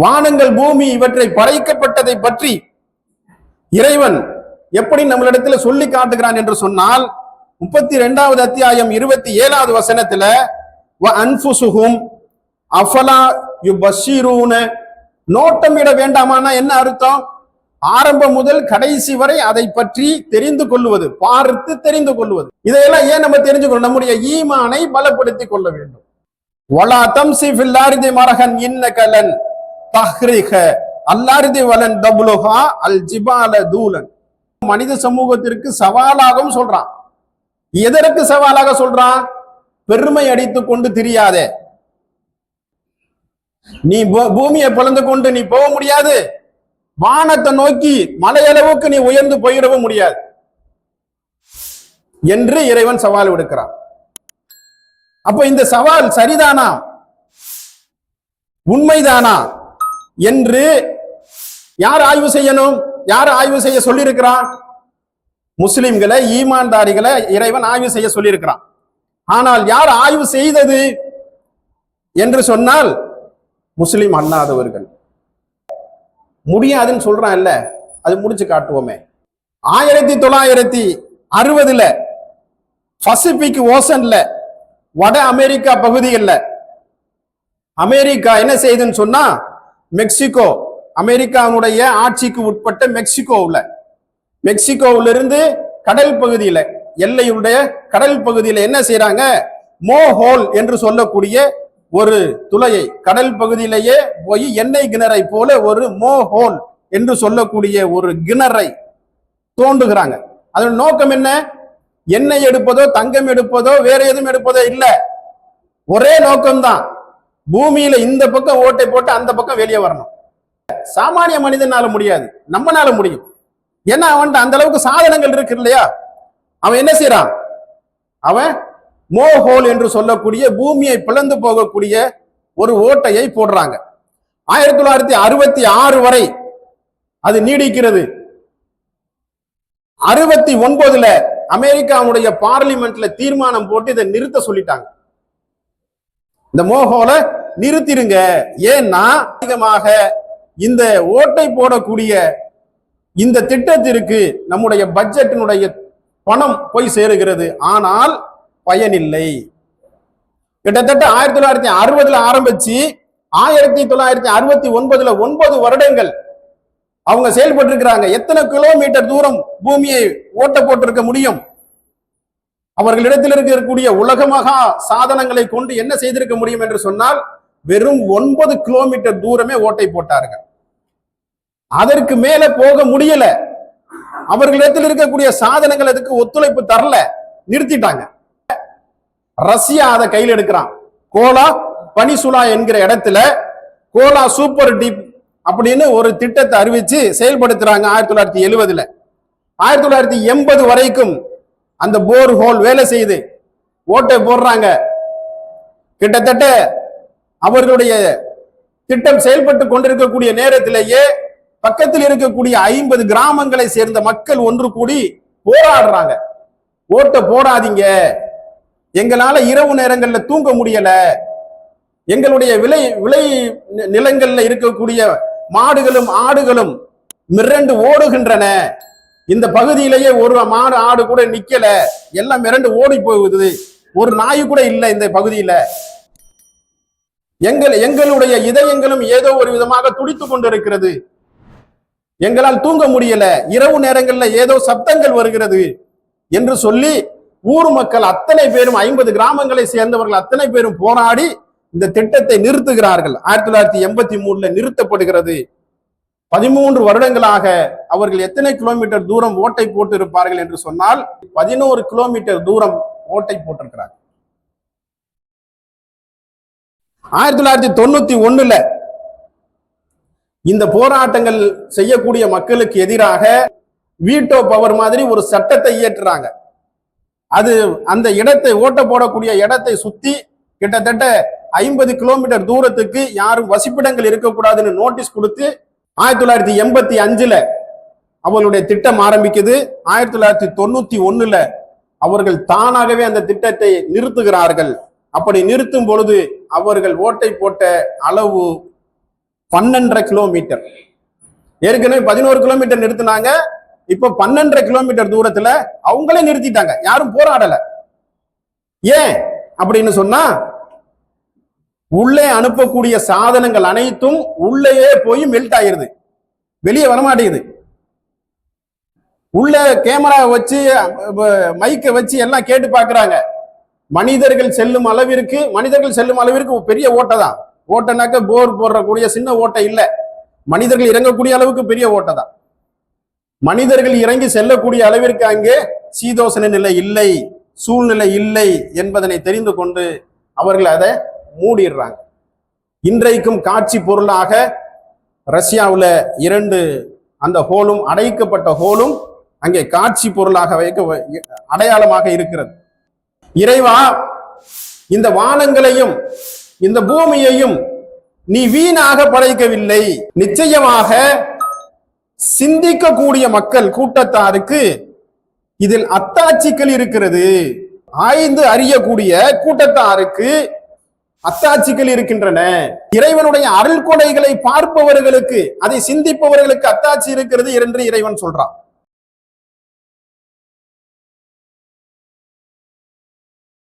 வானங்கள் பூமி இவற்றை படைக்கப்பட்டதை பற்றி இறைவன் எப்படி நம்மளிடத்துல சொல்லி காட்டுகிறான் என்று சொன்னால் முப்பத்தி இரண்டாவது அத்தியாயம் இருபத்தி ஏழாவது வசனத்துல வ அன்ஃபுசுஹும் அஃபலா நோட்டம் நோட்டமிட வேண்டாமானா என்ன அர்த்தம்? ஆரம்பம் முதல் கடைசி வரை அதை பற்றி தெரிந்து கொள்வது பார்த்து தெரிந்து கொள்வது. இதையெல்லாம் ஏன் நம்ம தெரிஞ்சுக்கணும்? நம்முடைய ஈமானை பலப்படுத்திக் கொள்ள வேண்டும். வலா தம்சி ஃபில்லாரிதி மரகன் இன்னகலன் தஹ்ரிக அல்லாரிதி வலன் தபுலுஹா அல் ஜிபால தூலன். மனித சமூகத்திற்கு சவாலாகவும் சொல்றான். எதற்கு சவாலாக சொல்றான்? பெருமை அடித்துக் கொண்டு தெரியாதே. நீ பூமியை பிளந்து கொண்டு நீ போக முடியாது. வானத்தை நோக்கி மலையளவுக்கு நீ உயர்ந்து போயிடவும் முடியாது. என்று இறைவன் சவால் விடுக்கிறான். அப்ப இந்த சவால் சரிதானா? உண்மைதானா? என்று யார் ஆய்வு செய்யணும்? யார் ஆய்வு செய்ய சொல்லியிருக்கிறான்? முஸ்லிம்களை ஈமான்தாரிகளை இறைவன் ஆய்வு செய்ய சொல்லியிருக்கிறான். ஆனால் யார் ஆய்வு செய்தது என்று சொன்னால் முஸ்லிம் அல்லாதவர்கள் முடியாதுன்னு சொல்றான் இல்ல அது முடிச்சு காட்டுவோமே. ஆயிரத்தி தொள்ளாயிரத்தி அறுபதுல பசிபிக் ஓசன்ல வட அமெரிக்கா பகுதிகளில் அமெரிக்கா என்ன செய்யுதுன்னு சொன்னா மெக்சிகோ அமெரிக்காவுடைய ஆட்சிக்கு உட்பட்ட மெக்சிகோவில். மெக்சிகோவில் இருந்து கடல் பகுதியில எல்லையுடைய கடல் பகுதியில என்ன செய்யறாங்க மோஹோல் என்று சொல்லக்கூடிய ஒரு துளையை கடல் பகுதியிலேயே போய் எண்ணெய் கிணறை போல ஒரு மோஹோல் என்று சொல்லக்கூடிய ஒரு கிணறை தோண்டுகிறாங்க. அதோட நோக்கம் என்ன? எண்ணெய் எடுப்பதோ தங்கம் எடுப்பதோ வேற எதுவும் எடுப்பதோ இல்லை. ஒரே நோக்கம்தான். பூமியில இந்த பக்கம் ஓட்டை போட்டு அந்த பக்கம் வெளியே வரணும். சாமானிய மனிதனால முடியாது. நம்மனால முடியும். ஏன்னா அவன்கிட்ட அந்த அளவுக்கு சாதனங்கள் இருக்கு இல்லையா? அவன் என்ன செய்யறான் அவன் மோஹோல் என்று சொல்லக்கூடிய பூமியை பிளந்து போகக்கூடிய ஒரு ஓட்டையை போடுறாங்க. ஆயிரத்தி தொள்ளாயிரத்தி அறுபத்தி ஆறு வரை அது நீடிக்கிறது. அறுபத்தி ஒன்பதுல அமெரிக்காவுடைய பார்லிமெண்ட்ல தீர்மானம் போட்டு இதை நிறுத்த சொல்லிட்டாங்க. இந்த மோகோல நிறுத்திடுங்க. ஏன்னா அதிகமாக இந்த ஓட்டை போடக்கூடிய இந்த திட்டத்திற்கு நம்முடைய பட்ஜெட்டினுடைய பணம் போய் சேருகிறது. ஆனால் பயனில்லை. கிட்டத்தட்ட ஆயிரத்தி தொள்ளாயிரத்தி அறுபதுல ஆரம்பிச்சு ஆயிரத்தி தொள்ளாயிரத்தி அறுபத்தி ஒன்பதுல ஒன்பது வருடங்கள் அவங்க செயல்பட்டு இருக்கிறாங்க எத்தனை கிலோமீட்டர் தூரம் பூமியை ஓட்ட போட்டிருக்க முடியும்? அவர்களிடத்தில் இருக்கக்கூடிய உலகமாக சாதனங்களை கொண்டு என்ன செய்திருக்க முடியும் என்று சொன்னால் வெறும் ஒன்பது கிலோமீட்டர் தூரமே ஓட்டை போட்டார்கள். அதற்கு மேல போக முடியல. அவர்களிடத்தில் இருக்கக்கூடிய சாதனங்கள் அதுக்கு ஒத்துழைப்பு தரல. நிறுத்திட்டாங்க. ரஷ்யா அதை கையில் எடுக்கிறான். கோலா பனிசுலா என்கிற இடத்துல கோலா சூப்பர் டீப் அப்படின்னு ஒரு திட்டத்தை அறிவிச்சு செயல்படுத்துறாங்க ஆயிரத்தி தொள்ளாயிரத்தி எழுபதுல ஆயிரத்தி தொள்ளாயிரத்தி எண்பது வரைக்கும் அந்த போர் ஹோல் வேலை செய்யுது ஓட்டை போடுறாங்க. கிட்டத்தட்ட அவர்களுடைய திட்டம் செயல்பட்டு கொண்டிருக்கக்கூடிய நேரத்திலேயே பக்கத்தில் இருக்கக்கூடிய ஐம்பது கிராமங்களை சேர்ந்த மக்கள் ஒன்று கூடி போராடுறாங்க. ஓட்ட போடாதீங்க. எங்களால இரவு நேரங்கள்ல தூங்க முடியல. எங்களுடைய விலை விளை நி- நிலங்கள்ல இருக்கக்கூடிய மாடுகளும் ஆடுகளும் மிரண்டு ஓடுகின்றன. இந்த பகுதியிலேயே ஒரு மாடு ஆடு கூட நிக்கல. எல்லாம் மிரண்டு ஓடி போகுது. ஒரு நாய் கூட இல்லை இந்த பகுதியில. எங்கள் எங்களுடைய இதயங்களும் ஏதோ ஒரு விதமாக துடித்துக் கொண்டிருக்கிறது. எங்களால் தூங்க முடியல. இரவு நேரங்கள்ல ஏதோ சப்தங்கள் வருகிறது என்று சொல்லி ஊர் மக்கள் அத்தனை பேரும் ஐம்பது கிராமங்களை சேர்ந்தவர்கள் அத்தனை பேரும் போராடி இந்த திட்டத்தை நிறுத்துகிறார்கள். ஆயிரத்தி தொள்ளாயிரத்தி எண்பத்தி மூணுல நிறுத்தப்படுகிறது. பதிமூன்று வருடங்களாக அவர்கள் எத்தனை கிலோமீட்டர் தூரம் ஓட்டை போட்டு இருப்பார்கள் என்று சொன்னால் பதினோரு கிலோமீட்டர் தூரம் ஓட்டை போட்டிருக்கிறார் ஆயிரத்தி தொள்ளாயிரத்தி தொண்ணூத்தி ஒண்ணுல இந்த போராட்டங்கள் செய்யக்கூடிய மக்களுக்கு எதிராக வீட்டோ பவர் மாதிரி ஒரு சட்டத்தை இயற்றுறாங்க. அது அந்த இடத்தை ஓட்ட போடக்கூடிய இடத்தை சுத்தி கிட்டத்தட்ட ஐம்பது கிலோமீட்டர் தூரத்துக்கு யாரும் வசிப்பிடங்கள் இருக்கக்கூடாதுன்னு நோட்டீஸ் கொடுத்து ஆயிரத்தி தொள்ளாயிரத்தி எண்பத்தி அஞ்சுல அவர்களுடைய திட்டம் ஆரம்பிக்குது. ஆயிரத்தி தொள்ளாயிரத்தி தொண்ணூத்தி ஒண்ணுல அவர்கள் தானாகவே அந்த திட்டத்தை நிறுத்துகிறார்கள். அப்படி நிறுத்தும் பொழுது அவர்கள் ஓட்டை போட்ட அளவு பன்னெண்டரை கிலோமீட்டர் ஏற்கனவே பதினோரு கிலோமீட்டர் நிறுத்தினாங்க. இப்ப பன்னெண்டரை கிலோமீட்டர் தூரத்துல அவங்களே நிறுத்திட்டாங்க. யாரும் போராடல. ஏன்? அப்படின்னு சொன்னா உள்ளே அனுப்பக்கூடிய சாதனங்கள் அனைத்தும் உள்ளேயே போய் மெல்ட் ஆயிருது. வெளியே வரமாட்டேங்குது. உள்ள கேமரா வச்சு மைக்கை வச்சு எல்லாம் கேட்டு பாக்குறாங்க மனிதர்கள் செல்லும் அளவிற்கு மனிதர்கள் செல்லும் அளவிற்கு பெரிய ஓட்டை தான் ஓட்டைனாக்க போர் போடுறக்கூடிய சின்ன ஓட்டை இல்லை. மனிதர்கள் இறங்கக்கூடிய அளவுக்கு பெரிய ஓட்டை தான் மனிதர்கள் இறங்கி செல்லக்கூடிய அளவிற்கு அங்கே சீதோசன நிலை இல்லை சூழ்நிலை இல்லை என்பதனை தெரிந்து கொண்டு அவர்கள் அதை மூடிடுறாங்க. இன்றைக்கும் காட்சி பொருளாக ரஷ்யாவில் இரண்டு அந்த ஹோலும் அடைக்கப்பட்ட ஹோலும் அங்கே காட்சி பொருளாக வைக்க அடையாளமாக இருக்கிறது. இறைவா இந்த வானங்களையும் இந்த பூமியையும் நீ வீணாக படைக்கவில்லை. நிச்சயமாக சிந்திக்கக்கூடிய மக்கள் கூட்டத்தாருக்கு இதில் அத்தாட்சிகள் இருக்கிறது. ஆய்ந்து அறியக்கூடிய கூட்டத்தாருக்கு அத்தாட்சிகள் இருக்கின்றன. இறைவனுடைய அருள் கொடைகளை பார்ப்பவர்களுக்கு அதை சிந்திப்பவர்களுக்கு அத்தாட்சி இருக்கிறது என்று இறைவன் சொல்றான்.